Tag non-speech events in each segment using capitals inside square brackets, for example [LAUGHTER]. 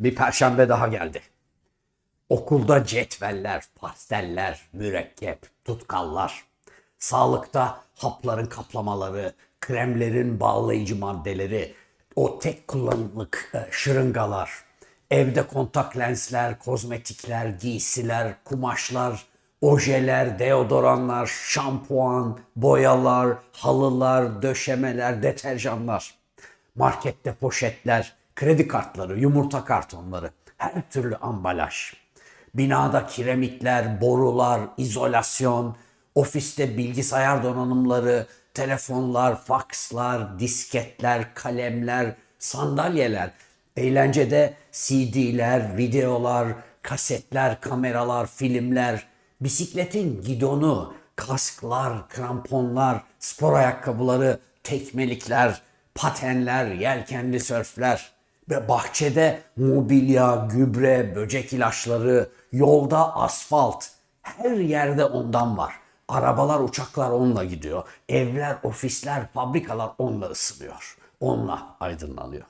Bir perşembe daha geldi. Okulda cetveller, pasteller, mürekkep, tutkallar. Sağlıkta hapların kaplamaları, kremlerin bağlayıcı maddeleri, o tek kullanımlık e, şırıngalar, evde kontak lensler, kozmetikler, giysiler, kumaşlar, ojeler, deodoranlar, şampuan, boyalar, halılar, döşemeler, deterjanlar. Markette poşetler, kredi kartları, yumurta kartonları, her türlü ambalaj. Binada kiremitler, borular, izolasyon, ofiste bilgisayar donanımları, telefonlar, fakslar, disketler, kalemler, sandalyeler, eğlencede CD'ler, videolar, kasetler, kameralar, filmler, bisikletin gidonu, kasklar, kramponlar, spor ayakkabıları, tekmelikler, patenler, yelkenli sörfler bahçede mobilya, gübre, böcek ilaçları, yolda asfalt, her yerde ondan var. Arabalar, uçaklar onunla gidiyor. Evler, ofisler, fabrikalar onunla ısınıyor. Onunla aydınlanıyor.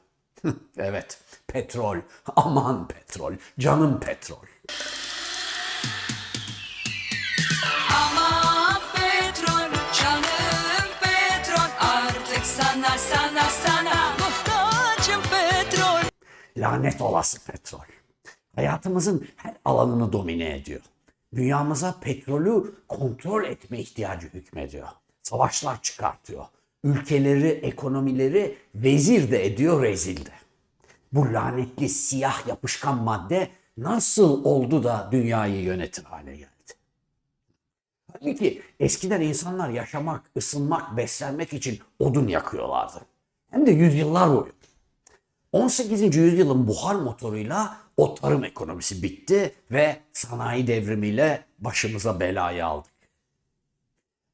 [LAUGHS] evet, petrol. Aman petrol. Canım petrol. Lanet olası petrol. Hayatımızın her alanını domine ediyor. Dünyamıza petrolü kontrol etme ihtiyacı hükmediyor. Savaşlar çıkartıyor. Ülkeleri, ekonomileri vezir de ediyor, rezil de. Bu lanetli siyah yapışkan madde nasıl oldu da dünyayı yönetir hale geldi? Halbuki eskiden insanlar yaşamak, ısınmak, beslenmek için odun yakıyorlardı. Hem de yüzyıllar boyu. 18. yüzyılın buhar motoruyla o tarım ekonomisi bitti ve sanayi devrimiyle başımıza belayı aldık.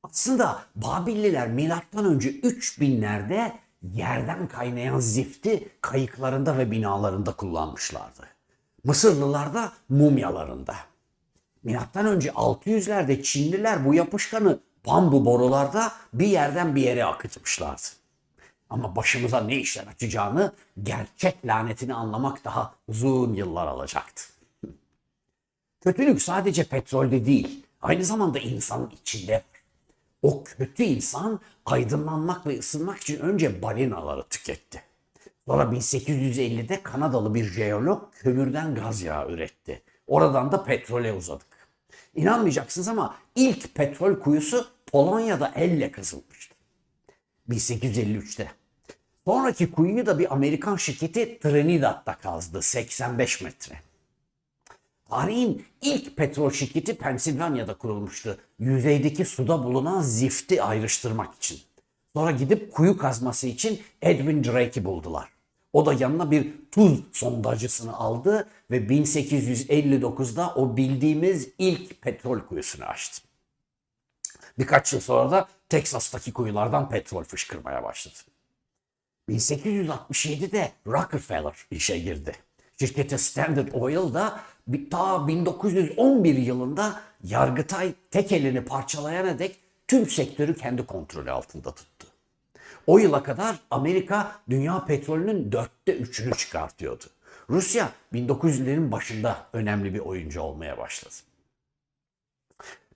Aslında Babilliler milattan önce 3000'lerde yerden kaynayan zifti kayıklarında ve binalarında kullanmışlardı. Mısırlılar da mumyalarında. Milattan önce 600'lerde Çinliler bu yapışkanı bambu borularda bir yerden bir yere akıtmışlardı. Ama başımıza ne işler açacağını, gerçek lanetini anlamak daha uzun yıllar alacaktı. Kötülük sadece petrolde değil, aynı zamanda insanın içinde. O kötü insan aydınlanmak ve ısınmak için önce balinaları tüketti. Sonra 1850'de Kanadalı bir jeolog kömürden gaz yağı üretti. Oradan da petrole uzadık. İnanmayacaksınız ama ilk petrol kuyusu Polonya'da elle kazılmıştı. 1853'te. Sonraki kuyuyu da bir Amerikan şirketi Trinidad'da kazdı 85 metre. Tarihin ilk petrol şirketi Pensilvanya'da kurulmuştu. Yüzeydeki suda bulunan zifti ayrıştırmak için. Sonra gidip kuyu kazması için Edwin Drake'i buldular. O da yanına bir tuz sondacısını aldı ve 1859'da o bildiğimiz ilk petrol kuyusunu açtı. Birkaç yıl sonra da Teksas'taki kuyulardan petrol fışkırmaya başladı. 1867'de Rockefeller işe girdi. Şirketi Standard Oil da ta 1911 yılında Yargıtay tek elini parçalayana dek tüm sektörü kendi kontrolü altında tuttu. O yıla kadar Amerika dünya petrolünün dörtte üçünü çıkartıyordu. Rusya 1900'lerin başında önemli bir oyuncu olmaya başladı.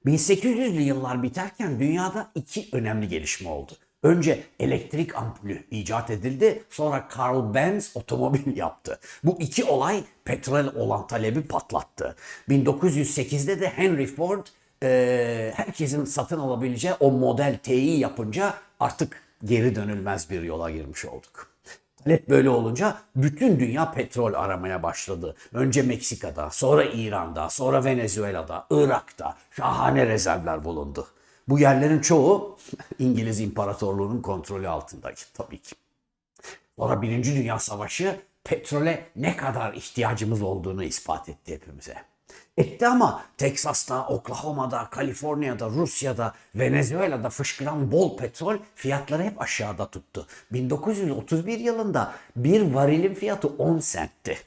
1800'lü yıllar biterken dünyada iki önemli gelişme oldu. Önce elektrik ampulü icat edildi, sonra Carl Benz otomobil yaptı. Bu iki olay petrol olan talebi patlattı. 1908'de de Henry Ford eee, herkesin satın alabileceği o model T'yi yapınca artık geri dönülmez bir yola girmiş olduk. Talep böyle olunca bütün dünya petrol aramaya başladı. Önce Meksika'da, sonra İran'da, sonra Venezuela'da, Irak'ta şahane rezervler bulundu. Bu yerlerin çoğu İngiliz İmparatorluğu'nun kontrolü altındaydı tabii ki. Sonra Birinci Dünya Savaşı petrole ne kadar ihtiyacımız olduğunu ispat etti hepimize. Etti ama Teksas'ta, Oklahoma'da, Kaliforniya'da, Rusya'da, Venezuela'da fışkıran bol petrol fiyatları hep aşağıda tuttu. 1931 yılında bir varilin fiyatı 10 sentti.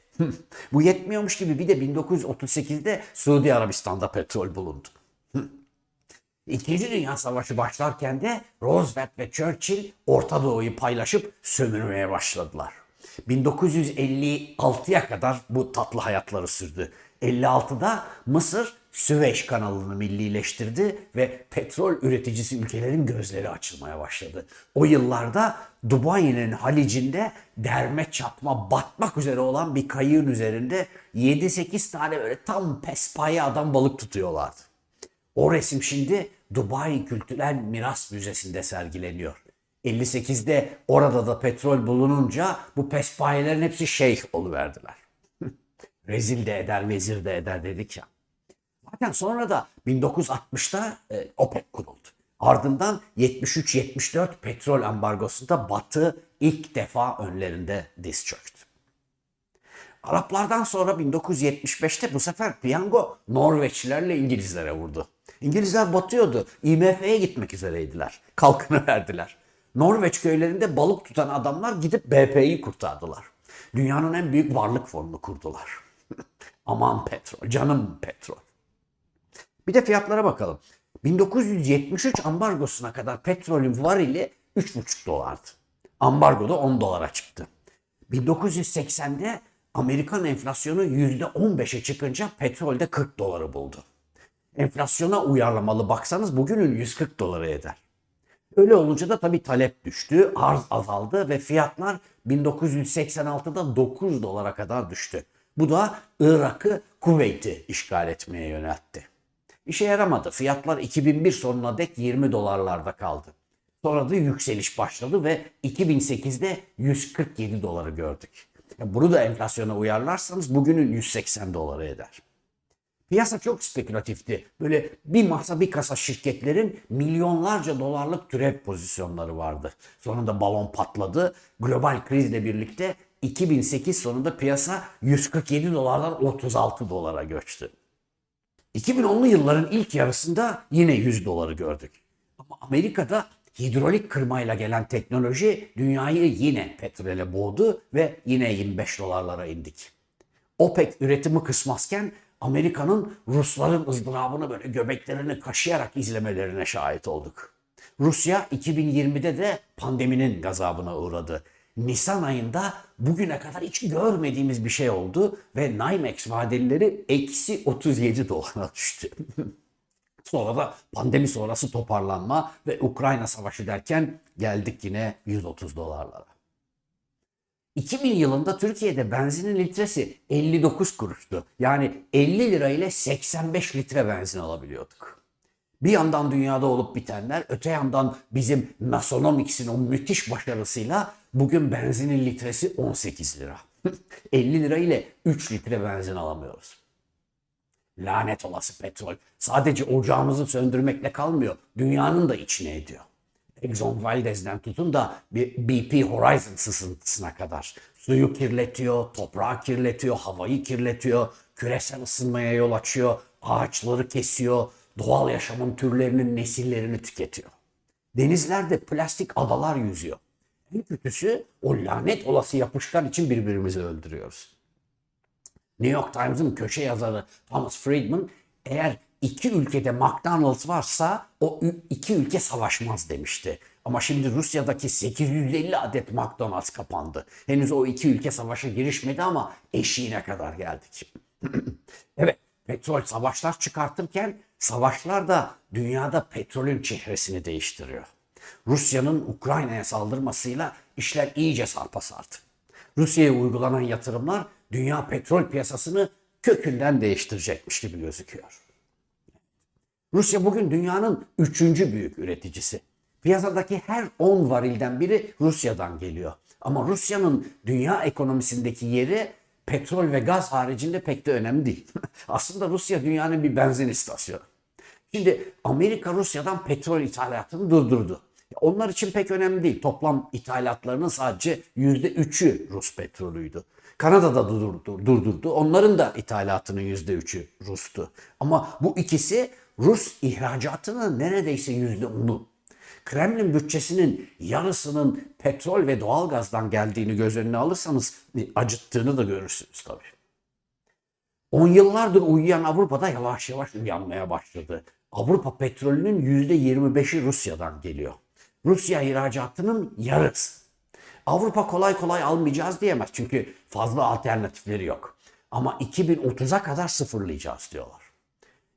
Bu yetmiyormuş gibi bir de 1938'de Suudi Arabistan'da petrol bulundu. İkinci Dünya Savaşı başlarken de Roosevelt ve Churchill Orta Doğu'yu paylaşıp sömürmeye başladılar. 1956'ya kadar bu tatlı hayatları sürdü. 56'da Mısır Süveyş kanalını millileştirdi ve petrol üreticisi ülkelerin gözleri açılmaya başladı. O yıllarda Dubai'nin Halicinde derme çatma batmak üzere olan bir kayığın üzerinde 7-8 tane böyle tam pespaye adam balık tutuyorlardı. O resim şimdi Dubai Kültürel Miras Müzesi'nde sergileniyor. 58'de orada da petrol bulununca bu pespayelerin hepsi şeyh oluverdiler. Rezil de eder, vezir de eder dedik ya. Zaten sonra da 1960'ta e, OPEC kuruldu. Ardından 73-74 petrol ambargosunda Batı ilk defa önlerinde diz çöktü. Araplardan sonra 1975'te bu sefer piyango Norveçlilerle İngilizlere vurdu. İngilizler batıyordu. IMF'ye gitmek üzereydiler. Kalkını [LAUGHS] verdiler. Norveç köylerinde balık tutan adamlar gidip BP'yi kurtardılar. Dünyanın en büyük varlık fonunu kurdular. Aman petrol, canım petrol. Bir de fiyatlara bakalım. 1973 ambargosuna kadar petrolün varili 3,5 dolardı. Ambargoda 10 dolara çıktı. 1980'de Amerikan enflasyonu %15'e çıkınca petrolde 40 doları buldu. Enflasyona uyarlamalı baksanız bugünün 140 doları eder. Öyle olunca da tabii talep düştü, arz azaldı ve fiyatlar 1986'da 9 dolara kadar düştü. Bu da Irak'ı, Kuveyt'i işgal etmeye yöneltti. İşe yaramadı. Fiyatlar 2001 sonuna dek 20 dolarlarda kaldı. Sonra da yükseliş başladı ve 2008'de 147 doları gördük. Bunu da enflasyona uyarlarsanız bugünün 180 doları eder. Piyasa çok spekülatifti. Böyle bir masa bir kasa şirketlerin milyonlarca dolarlık türev pozisyonları vardı. Sonunda balon patladı. Global krizle birlikte 2008 sonunda piyasa 147 dolardan 36 dolara göçtü. 2010'lu yılların ilk yarısında yine 100 doları gördük. Ama Amerika'da hidrolik kırmayla gelen teknoloji dünyayı yine petrole boğdu ve yine 25 dolarlara indik. OPEC üretimi kısmazken Amerika'nın Rusların ızdırabını böyle göbeklerini kaşıyarak izlemelerine şahit olduk. Rusya 2020'de de pandeminin gazabına uğradı. Nisan ayında bugüne kadar hiç görmediğimiz bir şey oldu ve NYMEX vadelileri eksi 37 dolara düştü. [LAUGHS] Sonra da pandemi sonrası toparlanma ve Ukrayna savaşı derken geldik yine 130 dolarlara. 2000 yılında Türkiye'de benzinin litresi 59 kuruştu. Yani 50 lira ile 85 litre benzin alabiliyorduk. Bir yandan dünyada olup bitenler, öte yandan bizim Nasonomics'in o müthiş başarısıyla bugün benzinin litresi 18 lira. [LAUGHS] 50 lira ile 3 litre benzin alamıyoruz. Lanet olası petrol. Sadece ocağımızı söndürmekle kalmıyor. Dünyanın da içine ediyor. Exxon Valdez'den tutun da bir BP Horizon sızıntısına kadar. Suyu kirletiyor, toprağı kirletiyor, havayı kirletiyor, küresel ısınmaya yol açıyor, ağaçları kesiyor, doğal yaşamın türlerinin nesillerini tüketiyor. Denizlerde plastik adalar yüzüyor. En kötüsü o lanet olası yapışkan için birbirimizi öldürüyoruz. New York Times'ın köşe yazarı Thomas Friedman eğer iki ülkede McDonald's varsa o iki ülke savaşmaz demişti. Ama şimdi Rusya'daki 850 adet McDonald's kapandı. Henüz o iki ülke savaşa girişmedi ama eşiğine kadar geldik. [CLEARS THROAT] evet, petrol savaşlar çıkartırken savaşlar da dünyada petrolün çehresini değiştiriyor. Rusya'nın Ukrayna'ya saldırmasıyla işler iyice sarpa sardı. Rusya'ya uygulanan yatırımlar dünya petrol piyasasını kökünden değiştirecekmiş gibi gözüküyor. Rusya bugün dünyanın üçüncü büyük üreticisi. Piyasadaki her 10 varilden biri Rusya'dan geliyor. Ama Rusya'nın dünya ekonomisindeki yeri petrol ve gaz haricinde pek de önemli değil. [LAUGHS] Aslında Rusya dünyanın bir benzin istasyonu. Şimdi Amerika Rusya'dan petrol ithalatını durdurdu. Onlar için pek önemli değil. Toplam ithalatlarının sadece %3'ü Rus petrolüydü. Kanada da durdurdu, durdurdu. Onların da ithalatının %3'ü Rus'tu. Ama bu ikisi Rus ihracatının neredeyse %10'u. Kremlin bütçesinin yarısının petrol ve doğalgazdan geldiğini göz önüne alırsanız e, acıttığını da görürsünüz tabii. On yıllardır uyuyan Avrupa'da yavaş yavaş uyanmaya başladı. Avrupa petrolünün %25'i Rusya'dan geliyor. Rusya ihracatının yarısı. Avrupa kolay kolay almayacağız diyemez. Çünkü fazla alternatifleri yok. Ama 2030'a kadar sıfırlayacağız diyorlar.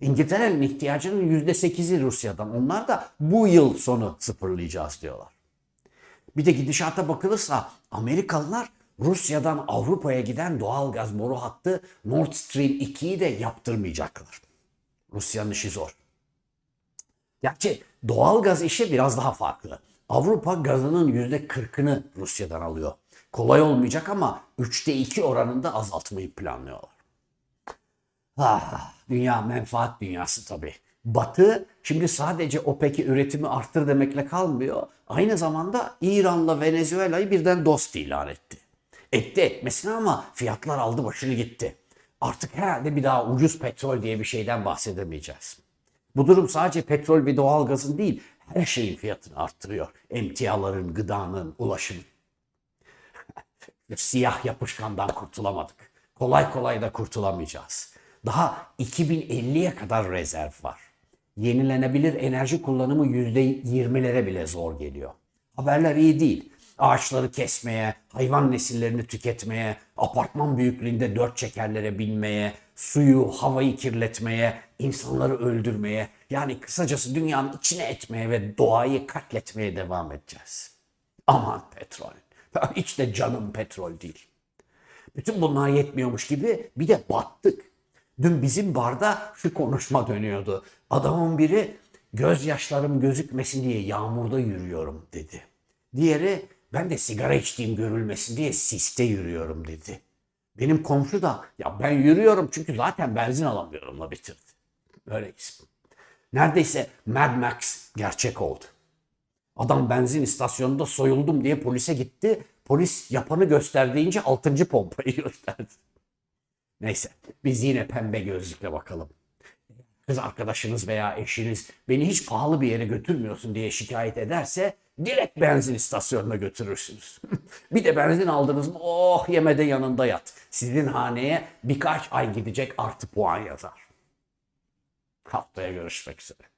İngiltere'nin ihtiyacının %8'i Rusya'dan. Onlar da bu yıl sonu sıfırlayacağız diyorlar. Bir de gidişata bakılırsa Amerikalılar Rusya'dan Avrupa'ya giden doğal gaz boru hattı Nord Stream 2'yi de yaptırmayacaklar. Rusya'nın işi zor. Gerçi doğal gaz işi biraz daha farklı. Avrupa gazının %40'ını Rusya'dan alıyor. Kolay olmayacak ama 3'te 2 oranında azaltmayı planlıyorlar. Ah, dünya menfaat dünyası tabii. Batı şimdi sadece OPEC'i üretimi arttır demekle kalmıyor. Aynı zamanda İran'la Venezuela'yı birden dost ilan etti. Etti etmesine ama fiyatlar aldı başını gitti. Artık herhalde bir daha ucuz petrol diye bir şeyden bahsedemeyeceğiz. Bu durum sadece petrol ve doğalgazın değil her şeyin fiyatını arttırıyor. Emtiaların, gıdanın, ulaşımın. [LAUGHS] Siyah yapışkandan kurtulamadık. Kolay kolay da kurtulamayacağız. Daha 2050'ye kadar rezerv var. Yenilenebilir enerji kullanımı %20'lere bile zor geliyor. Haberler iyi değil. Ağaçları kesmeye, hayvan nesillerini tüketmeye, apartman büyüklüğünde dört çekerlere binmeye, suyu, havayı kirletmeye, insanları öldürmeye, yani kısacası dünyanın içine etmeye ve doğayı katletmeye devam edeceğiz. Aman petrol. Hiç de canım petrol değil. Bütün bunlar yetmiyormuş gibi bir de battık. Dün bizim barda şu konuşma dönüyordu. Adamın biri gözyaşlarım gözükmesin diye yağmurda yürüyorum dedi. Diğeri ben de sigara içtiğim görülmesin diye siste yürüyorum dedi. Benim komşu da ya ben yürüyorum çünkü zaten benzin alamıyorumla bitirdi. Böyleyiz. Neredeyse Mad Max gerçek oldu. Adam benzin istasyonunda soyuldum diye polise gitti. Polis yapanı göster deyince 6. pompayı [LAUGHS] gösterdi. Neyse biz yine pembe gözlükle bakalım. Kız arkadaşınız veya eşiniz beni hiç pahalı bir yere götürmüyorsun diye şikayet ederse direkt benzin istasyonuna götürürsünüz. [LAUGHS] bir de benzin aldınız mı oh yemede yanında yat. Sizin haneye birkaç ay gidecek artı puan yazar. Haftaya görüşmek üzere.